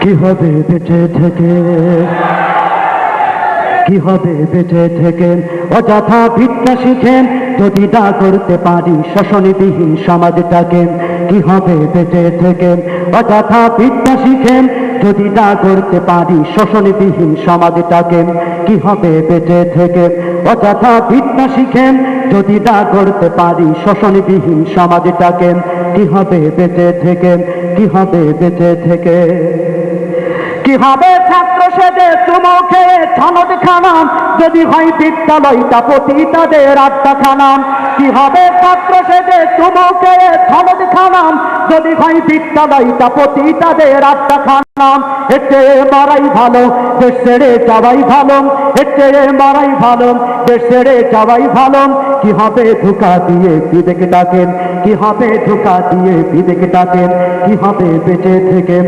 কি হবে বেঁচে থেকে? কি হবে বেঁচে থেকে? অযথা বিদ্যা শিখেন, যদি না করতে পারি শোষণবিহীন সমাজটাকে। কি হবে বেঁচে থেকে? অযথা বিদ্যা শিখেন, যদি না করতে পারি শোষণবিহীন সমাজটাকে। কি হবে বেঁচে থেকে? অযথা বিদ্যা শিখেন, যদি না করতে পারি শোষণবিহীন সমাজটাকে। কি হবে বেঁচে থেকে? কি হবে বেঁচে থেকে? কি হবে ছাত্র সেজে চুমুখে ছনদ খানাম? যদি হয় বিদ্যালয়টা প্রতি তাদের আড্ডা খানাম কি হবে ছাত্র সেজে চুমুখে ছনদ খানাম? যদি হয় বিদ্যালয়টা প্রতি তাদের আড্ডা খানাম এতে মারাই ভালো, দেশ যাওয়াই ভালো এতে মারাই ভালো, দেশ যাওয়াই ভালো। কি হবে ধোকা দিয়ে বিবেক ডাকেন, কি হবে ধোকা দিয়ে বিবেক ডাকেন, কি হবে বেঁচে থেকে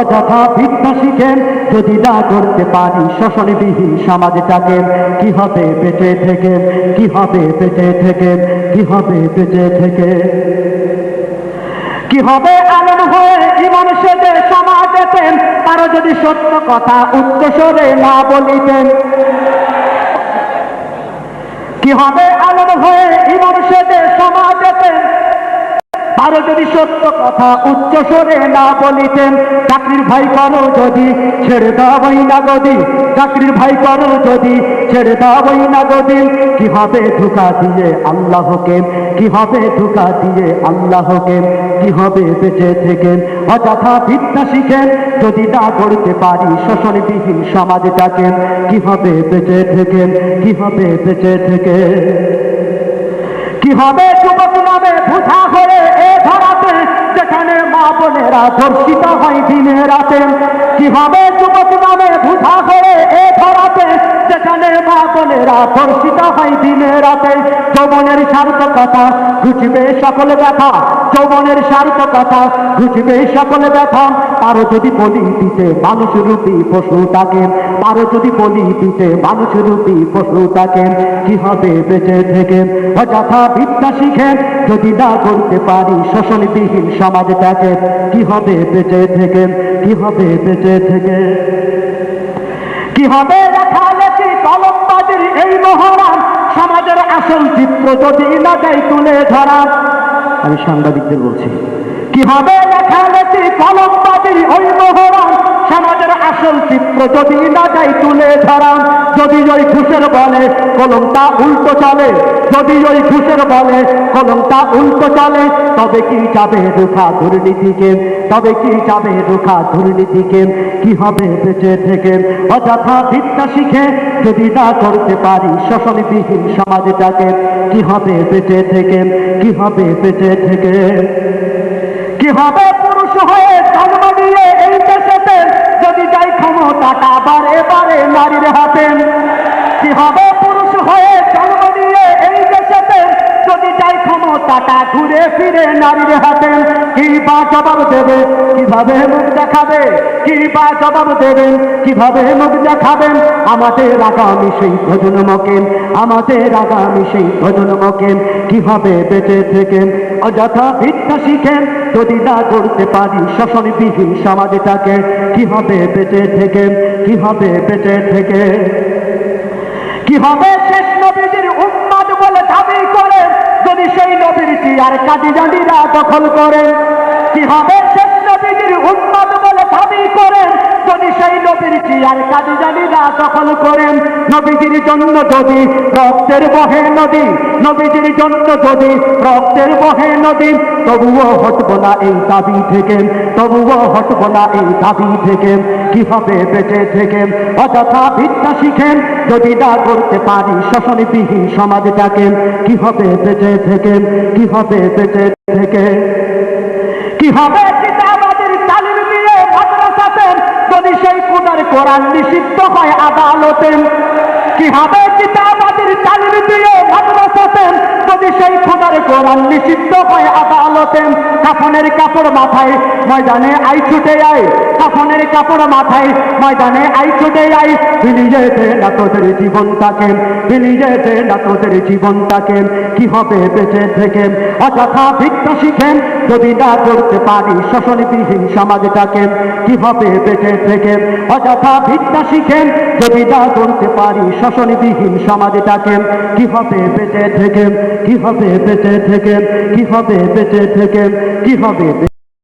অযথা বিদ্যা শিখেন, যদি না করতে পারি শোষণবিহীন সমাজটাকে কি হবে বেঁচে থেকে কি হবে বেঁচে থেকে কি হবে বেঁচে থেকে কি হবে আনন্দ হয়ে জীবন সেজে সমাজেতেন তারা যদি সত্য কথা উচ্চস্বরে না বলিতেন। কি হবে আনন্দ হয়ে জীবন সেজে সমাজেতেন আরও যদি সত্য কথা উচ্চ স্বরে না বলিতেন, চাকরির ভাই করো যদি ছেড়ে দাওয়াই না গদি চাকরির ভাই করো যদি ছেড়ে দাওয়াই না গদি কীভাবে ধোকা দিয়ে আল্লাহকে কি হবে ধোকা দিয়ে আল্লাহকে কি হবে বেঁচে থেকে অযথা বিদ্যা শিখেন, যদি না করতে পারি শোষণবিহীন সমাজটাকে কি হবে বেঁচে থেকে কীভাবে বেঁচে থেকে কি হবে যুবক নামে বুঝা হয়ে এ ধরাতে? যেখানে মা বোনেরা ধর্ষিত হয় দিনে রাতে। কি হবে যুবক নামে বুঝা হয়ে এ ধরাতে? যেখানে মা বোনেরা ধর্ষিত হয় দিনে রাতে। যৌবনের সার্থকতা ঘুচবে সকল ব্যথা। যৌবনের সার্থকতা ঘুচবে সকল ব্যথা। আরও যদি বলি দিতে, মানুষ রূপী পশু তাকে। আরও যদি বলি দিতে, মানুষ রূপী পশু তাকে। কি হবে বেঁচে থেকে? অযথা বিদ্যা শিখেন যদি না করতে পারি শোষণবিহীন সমাজটাকে কি হবে বেঁচে থেকে? কি হবে বেঁচে থেকে? কি হবে লেখালেখি কলমবাজির এই মহড়ান সমাজের আসল চিত্র যদি না যাই তুলে ধরা। আমি সাংবাদিকদের বলছি। কীভাবে লেখালেখি কলমবাদী ওই সমাজের আসল চিত্র যদি না যাই তুলে ধরা, যদি ওই ঘুষের বলে কলমটা উল্টো চলে, যদি ওই ঘুষের বলে কলমটা উল্টো চলে, তবে কি যাবে রুখা দুর্নীতিকে? তবে কি যাবে রুখা দুর্নীতিকে? কি হবে বেঁচে থেকে? অযথা বিদ্যা শিখে যদি না করতে পারি শোষণবিহীন সমাজটাকে, কি হবে বেঁচে থেকে? কি হবে বেঁচে থেকে? কি হবে পুরুষ হয়ে জন্ম নিয়ে এই দেশেতে ফিরে নারীর হাতে কি বা জবাব দেবে? কীভাবে মুখ দেখাবে? কি বা জবাব দেবেন কীভাবে মুখ দেখাবেন আমাদের আগামী সেই প্রজন্মকে আমাদের আগামী সেই প্রজন্মকে কীভাবে বেঁচে থেকেন অযথা বিদ্যা শিখেন যদি না করতে পারি শোষণবিহীন সমাজটাকে কি হবে বেঁচে থেকে? কি হবে বেঁচে থেকে? কি হবে শেষ নবীজির উম্মাদ বলে দাবি করে যদি সেই নবীর আর কাজি জানিরা দখল করেন কি হবে শেষ নবীজির উন্মাদ বলে দাবি করেন? যদি সেই নবীর চেয়ার কাজী জানিরা দখল করেন, নবীজির জন্য যদি রক্তের বহে নদী, নবীজির জন্য যদি রক্তের বহে নদী, তবুও হটব না এই দাবি থেকে, তবুও হটব না এই দাবি থেকে। কীভাবে বেঁচে থেকে? অযথা বিদ্যা শিখেন, যদি না করতে পারি শোষণবিহীন সমাজটাকে, কীভাবে বেঁচে থেকে? কীভাবে বেঁচে থেকে? কি কোরআন নিষিদ্ধ হয় আদালতে কীভাবে কিতাবাদের তালিম দিয়ে মাদ্রাসাতে যদি সেই খোদার কোরআন নিষিদ্ধ হয় আদালতে কাফনের কাপড় মাথায় ময়দানে আই ছুটে আয়। কাফনের কাপড় মাথায় ময়দানে আই ছুটে আই। বিলিয়ে দে না তোদের জীবনটাকে বিলিয়ে দে না তোদের জীবনটাকে। কি হবে বেঁচে থেকে? অযথা ভিক্ষা শিখেন যদি না করতে পারি শোষণবিহীন সমাজটাকে, কি হবে বেঁচে থেকে? অযথা ভিক্ষা শিখেন যদি না করতে পারি শোষণবিহীন সমাজটাকে, কি হবে বেঁচে থেকে? কি হবে বেঁচে থেকে? কি হবে বেঁচে থেকে? কি হবে